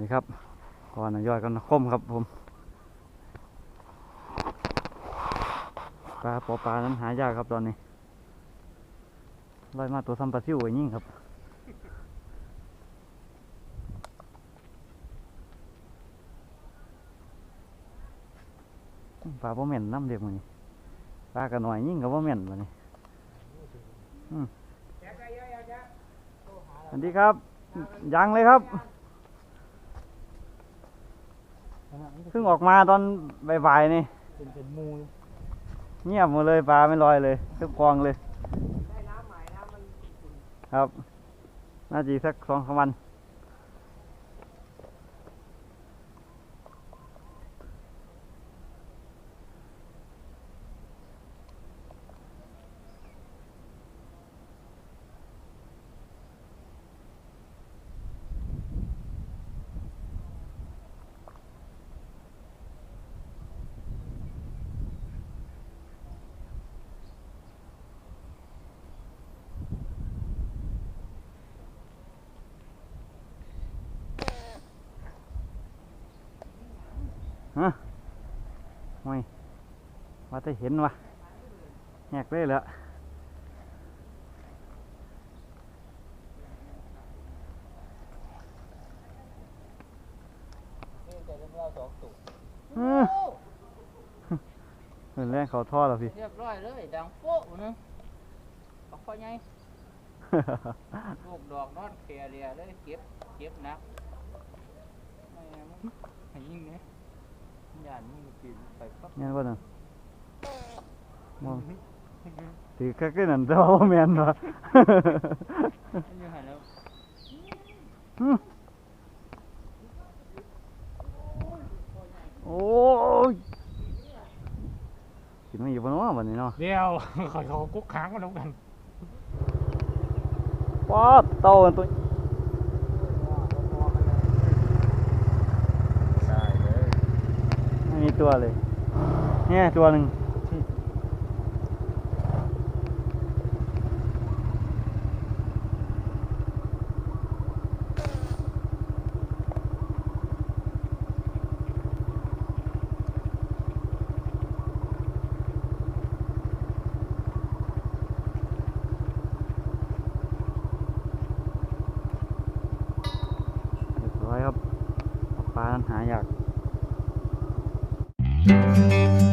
นี่ครับก่อนยอดกันคมครับผมปลาปอปลานั้นหายากครับตอนนี้ลอยมาตัวซ้ำปลาซิวไว้ยิ่งครับปลาบ่แม่นน้ำเด็กมันนี่ปลากระหน่อยยิ่งกับบ่แม่นมันนี่อืมสวัสดีครับยังเลยครับ เพิ่งออกมาตอนบ่ายๆนี่เป็นเป็นมูเงียบหมดเลยปลาไม่ลอยเลยทุกกองเลย ครับ น่าจะอีกสักสองสามวัน ฮะไม่ว่าจะเห็นวะแหกเลยเหรอนี่จะเริ่มเล่าสองตุกอืมเป็นแรงเขาท่อแล้วพี่ เรียบร้อยเลยดังโป๊ะนึงเอาข้อใหญ่ลูกดอกนอนเคลียเรียเลยเก็บ เก็บหนักแม่มึงให้ยิงเนี่ย ยานมึงปีนไปปั๊บเงี้ยว่านั่นมองถือแค่ขึ้นนั่นแต่ว่าบ่แมนวะมันอยู่หันแล้วอืมโอ้ยกินไม่อยู่บนว่าวันนี้เนาะเดี๋ยวขอเขากุ๊กค้างมาแล้วกัน ป๊อดโตกันตัว ได้เลย ไม่มี ตัวเลย เนี่ยตัวหนึ่งเรียบร้อยครับปลาหายาก Música